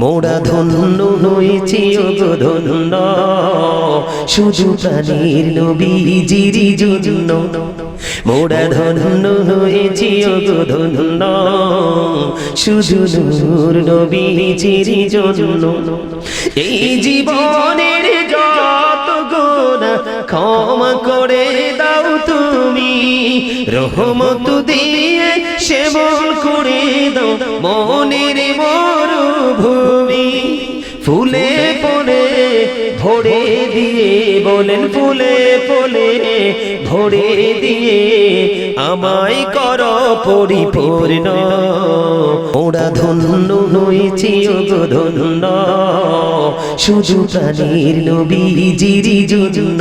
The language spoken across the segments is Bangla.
মোরা ধন্য হয়েছি ধন্য শুধু প্রাণীর নবীজির জন্য। মোরা ধন্য হয়েছি ধন্য শুধু নূর নবীজির জন্য। এই জীবনের যত গোনা ক্ষমা করে দাও তুমি, রহমত দিয়ে সেবন করে দাও। মনের মরুভূমি ফুলে পড়ে ভরে দিয়ে বলেন ফুলে ফলে ভরে দিয়ে আমায় কর পরিপূর্ণ। ওরা ধন্য হয়েছি ধন্য শুধু প্রাণীর নবীজির জন্য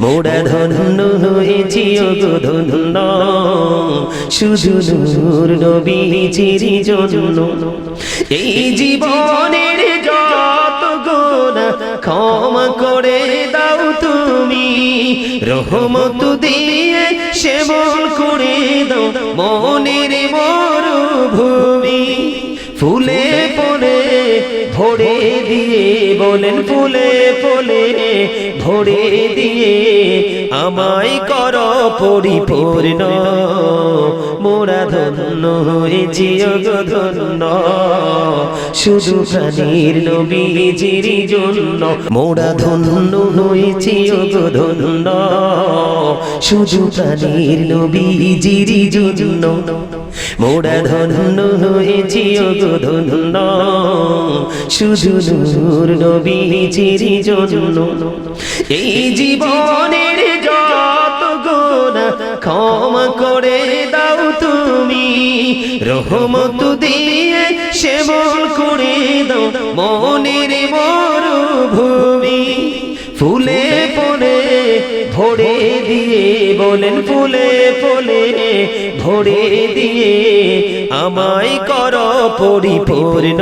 মোরা ধন্য হয়েছি ধন্য। শুধু নূর নবীজির জন্য। এই জীবনের যত গোনা ক্ষমা করে দাও তুমি। রহমত দিয়ে সেবন করে দাও মনের মরুভূমি। ফুলে পড়ে, ভরে দিয়ে বলেন, ফুলে ফলে ভরে দিয়ে আমায় কর পরিপূর্ণ। মোরা ধন্য হয়েছি ধন্য। শুধু প্রাণীর নবীজির জন্য। মোরা ধন্য হয়েছি ধন্য। শুধু প্রাণীর নবীজির জন্য। মোরা ধন্য হয়েছি ওগো ধন্য, শুধু নূর নবীজির জন্য এই জীবনের যত গোনা ক্ষমা করে দাও তুমি, রহমত দিয়ে সেবন করে দাও মনের মরুভূমি। ফুলে ভরে দিয়ে বলেন ফুলে ফুলে ভরে দিয়ে আমায় কর পরিপূর্ণ।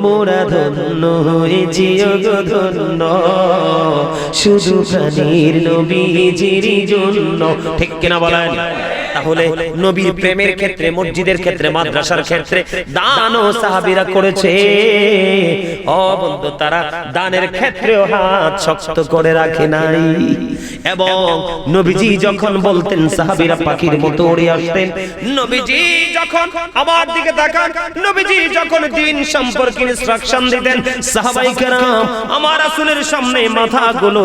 মোরা ধন্য হয়ে জিও ধন্য। শুধু প্রাণীর নবীজির জন্য। ঠিক কিনা বলেন? তাহলে নবীর প্রেমের ক্ষেত্রে, মসজিদের ক্ষেত্রে, মাদ্রাসার ক্ষেত্রে দান ও সাহাবিরা করেছে। ও বন্ধু, তারা দানের ক্ষেত্রেও হাত শক্ত করে রাখে নাই। এবং নবীজি যখন বলতেন, সাহাবিরা পাখির মতো উড়ে আসতেন, নবীজি যখন আমার দিকে তাকান, নবীজি যখন দিন সম্পর্কে ইনস্ট্রাকশন দিতেন, সাহাবাই কেরাম আমার রাসূলের সামনে মাথাগুলো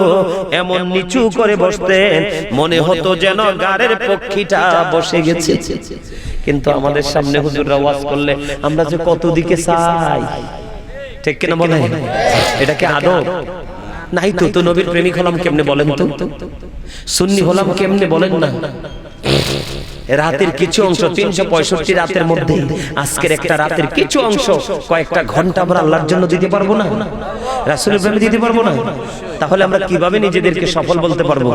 এমন নিচু করে বসতেন, মনে হতো যেন গাড়ের পক্ষীটা বসে গেছে। কিন্তু আমাদের সামনে হুজুর ওয়াজ করলে আমরা যে কত দিকে চাই। ঠিক কিনা বলে এটাকে আদব? নাই তো তো নবীর প্রেমিক হলাম কেমনে বলেন তো? সুন্নি হলাম কেমনে বলেন না? রাতের কিছু অংশ তিনশো পঁয়ষট্টি রাতের মধ্যে। আজকের একটা রাতের কিছু অংশ। কয়েকটা ঘণ্টা আমরা আল্লাহর জন্য দিতে পারব না। রাসুলের প্রেমে দিতে পারব না। তাহলে আমরা কীভাবে নিজেদেরকে সফল বলতে পারব?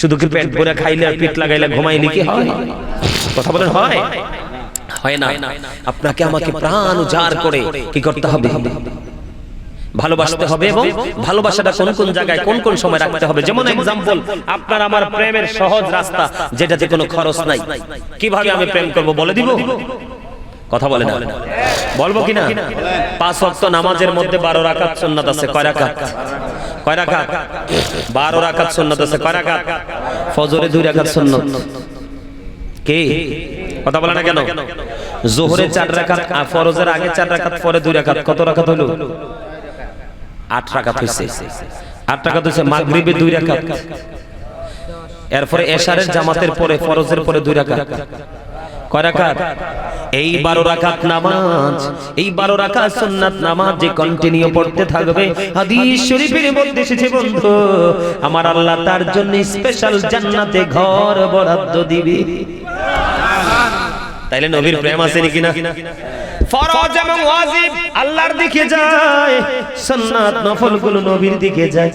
শুধু কি পেট ভরে খাইলে আর পিঠ লাগাইলে ঘুমাইলে কি হয়? কথা বলেন হয়? হয় না। আপনাকে আমাকে প্রাণ উজাড় করে কি করতে হবে? ভালোবাসতে হবে এবং ভালোবাসাটা কোন কোন জায়গায় কোন কোন সময় রাখতে হবে? যেমন এক্সাম্পল আপনার আমার প্রেমের সহজ রাস্তা যেটাতে কোনো খরচ নাই। কীভাবে আমি প্রেম করব বলে দিব? কথা বলে না। বলব কিনা? পাঁচ ওয়াক্ত নামাজের মধ্যে বারো রাকাত সুন্নাত আছে। কয় রাকাত? কয় রাকাত? বারো রাকাত সুন্নাত আছে। কয় রাকাত? ফজরে দুই রাকাত সুন্নাত। কে? কথা বলে না কেন? জোহরে চার রাকাত আর ফরজের আগে চার রাকাত পরে দুই রাকাত। কত রাকাত হলো? আট রাকাত হইছে। আট রাকাত হইছে মাগরিবে দুই রাকাত। এরপরে এশারের জামাতের পরে ফরজের পরে দুই রাকাত। কয় রাকাত? এই বারো রাকাত নামাজ এই বারো রাকাত সুন্নাত নামাজ যে কন্টিনিউ পড়তে থাকবে। হাদিস শরীফের মধ্যে এসেছে বন্ধু আমার আল্লাহ তার জন্য স্পেশাল জান্নাতে ঘর বরাদ্দ দিবে। তাইলে নবীর প্রেম আছে নাকি না? ফরজ এবং ওয়াজিব আল্লাহর দিকে যায়, সুন্নাত নফলগুলো নবীর দিকে যায়।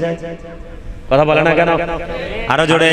কথা বলে না কেন? আরও জোরে।